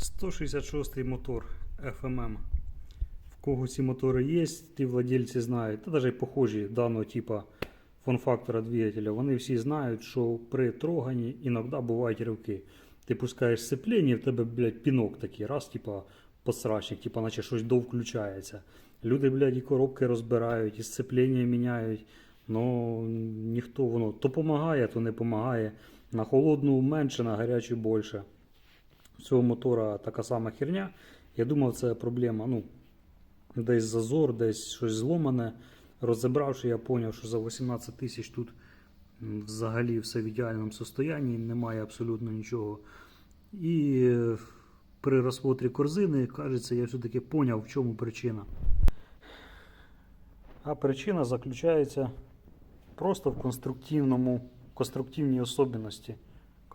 166 мотор FMM. В кого ці мотори є, ті владельці знають, та навіть похожі даного типу фон-фактора двигателя. Вони всі знають, що при троганні іноді бувають ривки. Ти пускаєш сцеплення, і в тебе, блядь, пінок такий, раз, типа, посрачник, типа, наче щось довключається. Люди, блядь, і коробки розбирають, і сцеплення міняють. Ну, ніхто воно то допомагає, то не допомагає. На холодну менше, на гарячу більше. Цього мотора така сама херня. Я думав, це проблема. Ну, десь зазор, десь щось зломане. Розібравши, я зрозумів, що за 18 тисяч тут взагалі все в ідеальному стані, немає абсолютно нічого. І е, при розсмотрі корзини, кажеться, я все-таки зрозумів, в чому причина. А причина заключається просто в конструктивному, конструктивній особливості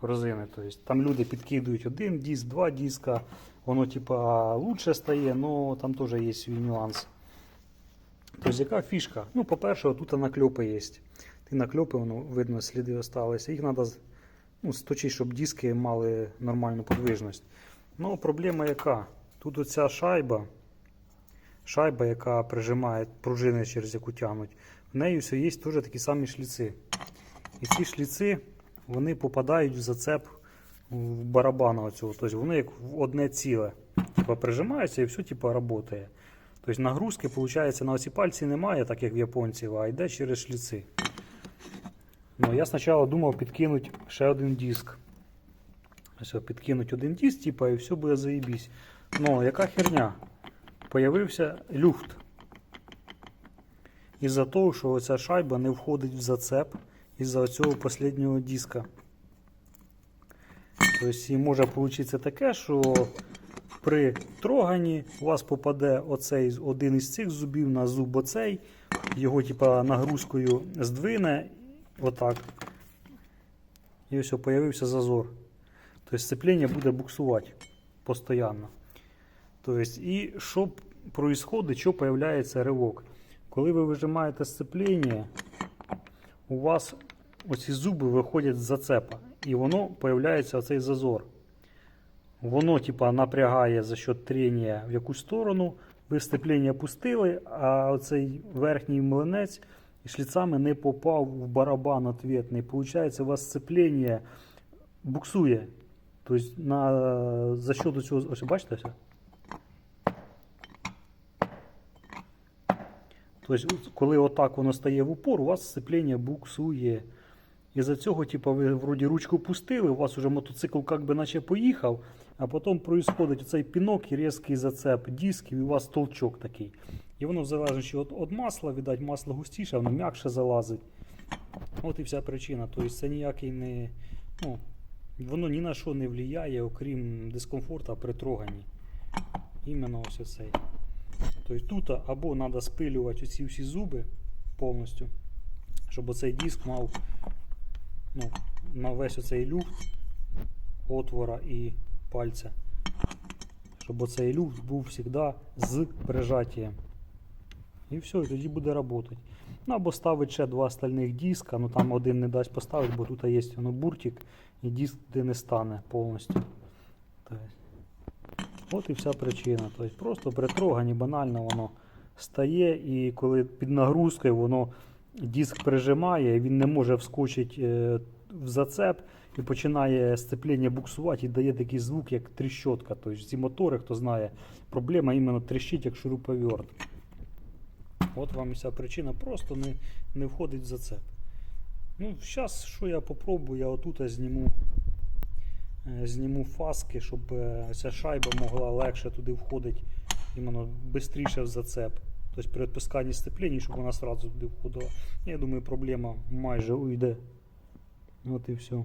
корзини. Тобто, там люди підкидують один диск, два диска, воно типа лучше стає, але там теж є свій нюанс. Тобто, яка фішка? Ну, по-перше, тут накльопи є. Ті накльопи, воно видно, сліди залишилися. Їх треба ну, сточити, щоб диски мали нормальну подвижність. Ну, проблема яка? Тут оця шайба, шайба, яка прижимає пружини, через яку тягнуть, в неї все є теж такі самі шліци. І ці шліци вони попадають в зацеп в барабана оцього. Тобто вони як в одне ціле. Типа прижимаються і все типа працює. Тобто нагрузки, виходить, на оці пальці немає, так як в японців, а йде через шліци. Ну, я спочатку думав підкинути ще один диск. Ось підкинути один диск, типа, і все буде заєбісь. Ну, яка херня? Появився люфт. Із-за того, що оця шайба не входить в зацеп із-за цього останнього диска. Тобто і може вийти таке, що при троганні у вас попаде оцей один із цих зубів на зуб оцей, його типа нагрузкою здвине, отак. І ось появився зазор. Тобто сцеплення буде буксувати постійно. Тобто, і що происходить, що появляється ривок. Коли ви вижимаєте сцеплення, у вас оці зуби виходять з зацепа, і воно появляється оцей зазор. Воно типа напрягає за счет трення в якусь сторону. Ви сцеплення пустили, а оцей верхній млинець шліцами не попав в барабан ответний. Получається, у вас сцеплення буксує. Тобто на, за счет цього. Ось бачите Тобто, коли отак воно стає в упор, у вас сцеплення буксує. І за цього, типу, ви вроді ручку пустили, у вас вже мотоцикл як би наче поїхав, а потім происходить цей пінок і різкий зацеп дисків, і у вас толчок такий. І воно залежить від, від масла, віддать, масло густіше, воно м'якше залазить. От і вся причина. Тобто це ніякий не. Ну, воно ні на що не впливає, окрім дискомфорту при троганні. Іменно ось цей. Тобто тут або треба спилювати оці всі зуби повністю, щоб оцей диск мав ну, на весь оцей люфт отвора і пальця. Щоб оцей люфт був завжди з прижаттям. І все, і тоді буде працювати. Ну або ставити ще два стальних диска, ну там один не дасть поставити, бо тут є воно буртик і диск де не стане повністю. От і вся причина. Тобто просто при троганні банально воно стає, і коли під нагрузкою воно диск прижимає, він не може вскочити е, в зацеп і починає сцеплення буксувати і дає такий звук, як тріщотка. Тобто ці мотори, хто знає, проблема іменно тріщить, як шуруповерт. От вам і вся причина, просто не, не входить в зацеп. Ну, зараз, що я попробую, я отут зніму, зніму фаски, щоб е, ця шайба могла легше туди входити, іменно швидше в зацеп. Тобто при відпусканні сцеплення, щоб вона одразу туди входила. Я думаю, проблема майже уйде. От і все.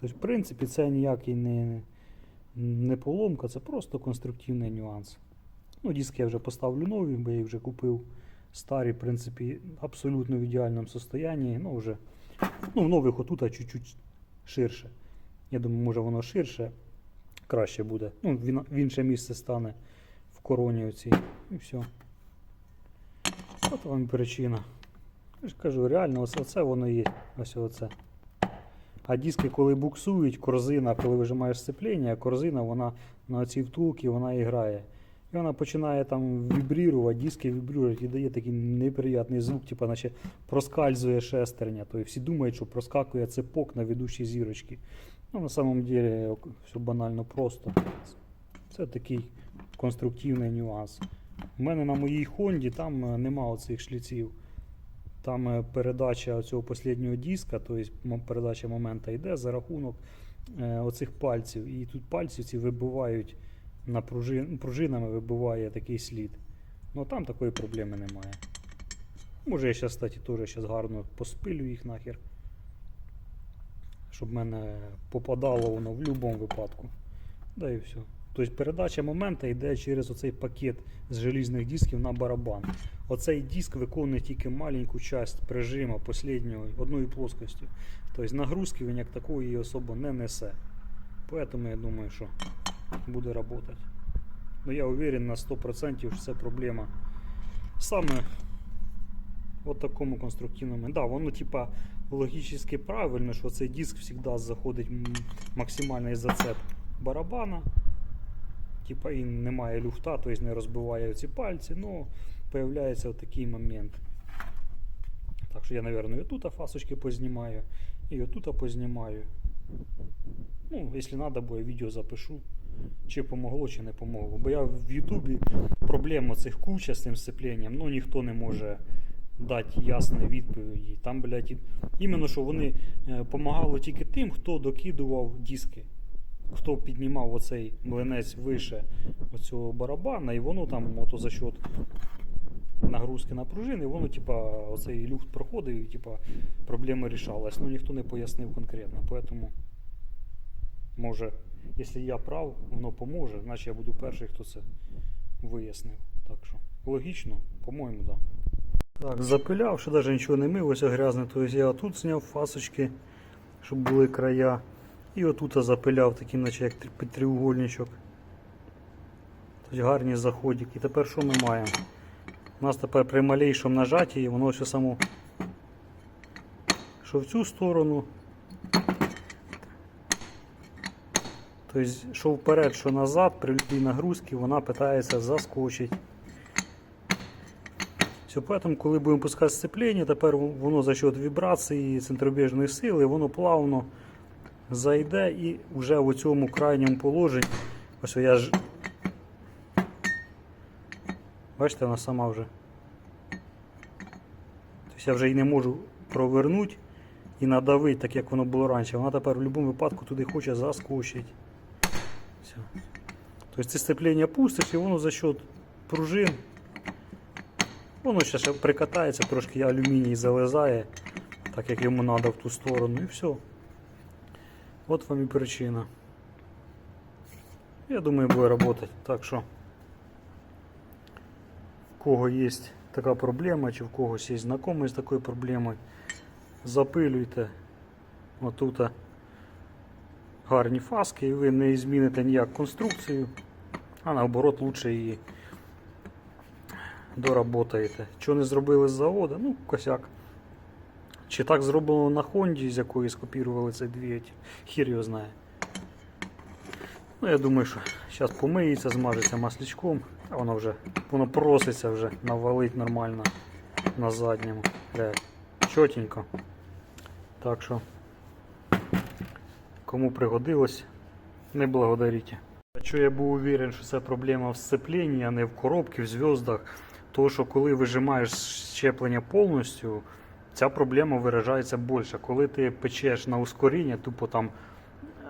Тобто, в принципі, це ніякий не, не поломка, це просто конструктивний нюанс. Ну, диски я вже поставлю нові, бо я їх вже купив. Старі, в принципі, абсолютно в ідеальному стані. Ну, вже, ну, в нових отут чуть-чуть ширше. Я думаю, може воно ширше, краще буде. Ну, в інше місце стане в короні оцій. І все. От вам причина. Я ж кажу, реально, ось оце воно є. Ось оце. А диски, коли буксують, корзина, коли вижимаєш сцеплення, корзина вона на цій втулці вона і грає. І вона починає там вібрірувати, диски вібрірують і дає такий неприятний звук, типу, наче проскальзує шестерня. Тобто всі думають, що проскакує цепок на ведучій зірочці. Ну, на самом деле, все банально просто. Це такий конструктивний нюанс. У мене на моїй Хонді там е, нема оцих шліців. Там е, передача цього останнього диска, тобто передача момента йде за рахунок е, оцих пальців. І тут пальці ці вибивають на пружин, пружинами вибиває такий слід. Ну там такої проблеми немає. Може я зараз, кстати, теж гарно поспилю їх нахер. Щоб в мене попадало воно в будь-якому випадку. Да і все. Тобто передача момента йде через оцей пакет з желізних дисків на барабан. Оцей диск виконує тільки маленьку часть прижима последньої одної плоскості. Тобто нагрузки він як такої особо не несе. Поэтому я думаю, що буде работать. Но я уверен на 100%, що це проблема саме в такому конструктивному. Да, воно типа логічно правильно, що цей диск завжди заходить м- максимальний зацеп барабана. Типа і немає люфта, тобто не розбиває ці пальці, но появляється такий момент. Так що я, мабуть, і отут фасочки познімаю, і отут познімаю. Ну, треба, бо я відео запишу, чи помогло, чи не помогло. Бо я в Ютубі проблема цих куча з цим сцепленням, ну ніхто не може дати ясної відповіді. Там, блядь, іменно що вони допомагали тільки тим, хто докидував диски. Хто піднімав оцей млинець вище оцього барабана, і воно там ото за счет нагрузки на пружини, воно, типа, оцей люфт проходив і типа, проблема рішалась. Ну ніхто не пояснив конкретно. Поэтому, може, якщо я прав, воно поможе, значить я буду перший, хто це вияснив. Так що, логічно, по-моєму, так. Да. Так, запиляв, ще навіть нічого не ось грязне. Тобто я тут зняв фасочки, щоб були края. І отут запиляв таким, наче як під. Тобто гарні заходики. І тепер що ми маємо? У нас тепер при малейшому нажатті воно все само. Що в цю сторону. Тобто, що вперед, що назад, при любій нагрузці вона питається заскочити. Все, поэтому, коли будемо пускати сцеплення, тепер воно за счет вібрації, центробіжної сили, воно плавно зайде і вже в цьому крайньому положенні. Ось я ж. Бачите, вона сама вже. Тобто я вже її не можу провернути і надавити, так як воно було раніше. Вона тепер в будь-якому випадку туди хоче заскочити. Все. Тобто це сцеплення пустиш і воно за счет пружин. Воно ще прикатається, трошки алюміній залезає, так як йому треба в ту сторону, і все. От вам і причина. Я думаю, буде работать. Так що, в кого є така проблема, чи в когось є знайомий з такою проблемою, запилюйте отут гарні фаски, і ви не зміните ніяк конструкцію, а наоборот лучше її доработаєте. Що не зробили з заводу, ну, косяк. Чи так зроблено на Хонді, з якої скопірували цей двигатель, хір його знає. Ну, я думаю, що зараз помиється, змажеться маслячком, а воно вже воно проситься вже навалить нормально на задньому. Чотенько. Так що, кому пригодилось, не благодарите. А що я був уверен, що це проблема в сцепленні, а не в коробці, в зв'яздах. То, що коли вижимаєш щеплення повністю, ця проблема виражається більше. Коли ти печеш на ускоріння, тупо там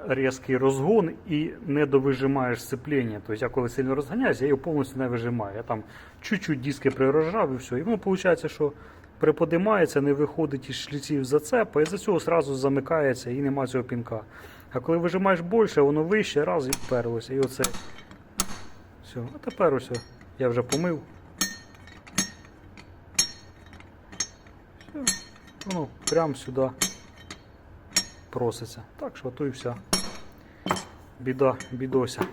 різкий розгон і не довижимаєш сцеплення. Тобто я коли сильно розганяюсь, я його повністю не вижимаю. Я там чуть-чуть диски прирожав і все. І воно виходить, що приподимається, не виходить із шліців зацепа, і за цього одразу замикається і нема цього пінка. А коли вижимаєш більше, воно вище, раз і вперлося. І оце. Все. А тепер ось я вже помив. Все. Воно прямо сюди проситься. Так що то і вся. Біда, бідося.